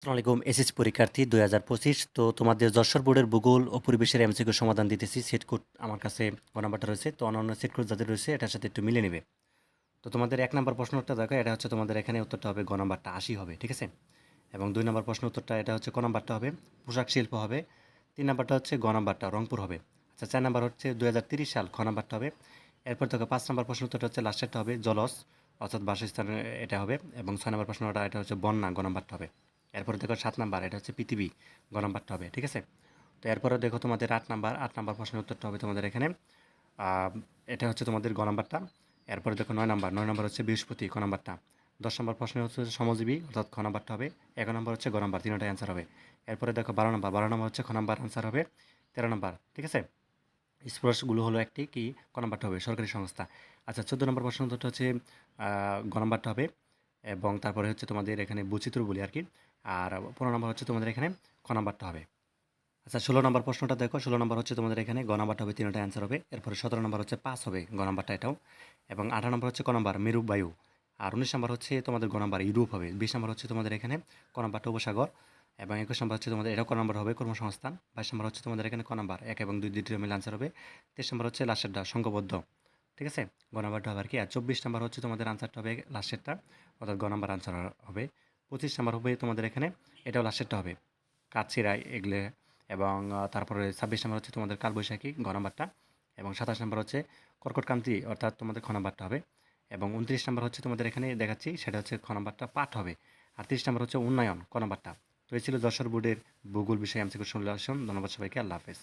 আসসালামু আলাইকুম এসএসসি পরীক্ষার্থী, দুই হাজার পঁচিশ। তো তোমাদের যশোর বোর্ডের ভূগোল ও পরিবেশের এমসিকিউ সমাধান দিতেছি। কোড আমার কাছে গ নাম্বারটা রয়েছে। তো অন্যান্য কোড যাদের রয়েছে, এটার সাথে একটু মিলে নেবে। তো তোমাদের এক নম্বর প্রশ্নটা দেখো, এটা হচ্ছে তোমাদের এখানে উত্তরটা হবে, গ নাম্বারটা আশি হবে, ঠিক আছে? এবং দুই নম্বর প্রশ্ন উত্তরটা, এটা হচ্ছে ক নাম্বারটা হবে, পোশাক শিল্প হবে। তিন নাম্বারটা হচ্ছে গ নাম্বারটা রংপুর হবে। আচ্ছা চার নাম্বার হচ্ছে দুই হাজার তিরিশ সাল, খ নাম্বারটা হবে। এরপর দেখো, পাঁচ নাম্বার প্রশ্ন উত্তরটা হচ্ছে লাস্টেরটা হবে জলস অর্থাৎ বাসস্থান এটা হবে। এবং ছয় নম্বর প্রশ্নটা, এটা হচ্ছে বন্যা, গ নাম্বারটা হবে। এরপরে দেখো সাত নাম্বার, এটা হচ্ছে পৃথিবী, গ নাম্বারটা হবে, ঠিক আছে? তো এরপরে দেখো তোমাদের আট নাম্বার আট নাম্বার প্রশ্নের উত্তরটা হবে তোমাদের এখানে। এটা হচ্ছে তোমাদের গ নাম্বারটা। এরপরে দেখো নয় নাম্বার নয় নাম্বার হচ্ছে বৃহস্পতি, ক নাম্বারটা। দশ নম্বর প্রশ্ন হচ্ছে সমজীবী, অর্থাৎ খ নাম্বারটা হবে। এক নম্বর হচ্ছে গ নাম্বার তিনটাই অ্যান্সার হবে। এরপরে দেখো বারো নম্বর বারো নম্বর হচ্ছে খ নাম্বার আনসার হবে, তেরো নম্বর, ঠিক আছে? স্পর্শগুলো হলো একটি কি, ক নাম্বারটা হবে, সরকারি সংস্থা। আচ্ছা চোদ্দ নম্বর প্রশ্ন হচ্ছে গ নাম্বারটা হবে। এবং তারপরে হচ্ছে তোমাদের এখানে বৈচিত্র্য বলি আর কি। আর পনেরো নম্বর হচ্ছে তোমাদের এখানে খ নাম্বারটা হবে। আচ্ছা ষোলো নম্বর প্রশ্নটা দেখো। ষোলো নম্বর হচ্ছে তোমাদের এখানে গ নাম্বারটা হবে, তিনটা অ্যান্সার হবে। এরপরে সতেরো নম্বর হচ্ছে পাস হবে গ নাম্বারটা এটাও। এবং আঠারো নম্বর হচ্ছে ক নাম্বার মেরু বায়ু আর উনিশ নম্বর হচ্ছে তোমাদের গ নাম্বার, ইউরোপ হবে। বিশ নম্বর হচ্ছে তোমাদের এখানে ক নাম্বারটা উপসাগর। এবং একুশ নম্বর হচ্ছে তোমাদের, এটাও ক নম্বর হবে, কর্মসংস্থান। বাইশ নম্বর হচ্ছে তোমাদের এখানে ক নাম্বার, এক এবং দুই দুইটির মিলে আনসার হবে। তেইশ নম্বর হচ্ছে লাস্টেরটা সংঘবদ্ধ ঠিক আছে? গ নাম্বারটা হবে আর কি, আর চব্বিশ নাম্বার হচ্ছে তোমাদের আনসারটা হবে লাস্টেরটা, অর্থাৎ গ নাম্বার আনসার হবে। পঁচিশ নাম্বার হবে তোমাদের এখানে, এটাও লাস্টেরটা হবে। কাছিরাই এগুলো, এবং তারপরে ছাব্বিশ নম্বর হচ্ছে তোমাদের কালবৈশাখী, গ নাম্বারটা, এবং সাতাশ নম্বর হচ্ছে কর্কটকান্তি অর্থাৎ তোমাদের খ নাম্বারটা হবে। এবং উনত্রিশ নাম্বার হচ্ছে তোমাদের এখানে দেখাচ্ছি, সেটা হচ্ছে খ নাম্বারটা পাঠ হবে। আর তিরিশ নম্বর হচ্ছে উন্নয়ন, ক নাম্বারটা। তো এই ছিল যশোর বোর্ডের ভূগোল বিষয়ে এমসিকিউ শুনলে আসুন ধন্যবাদ সবাইকে, আল্লাহ হাফেজ।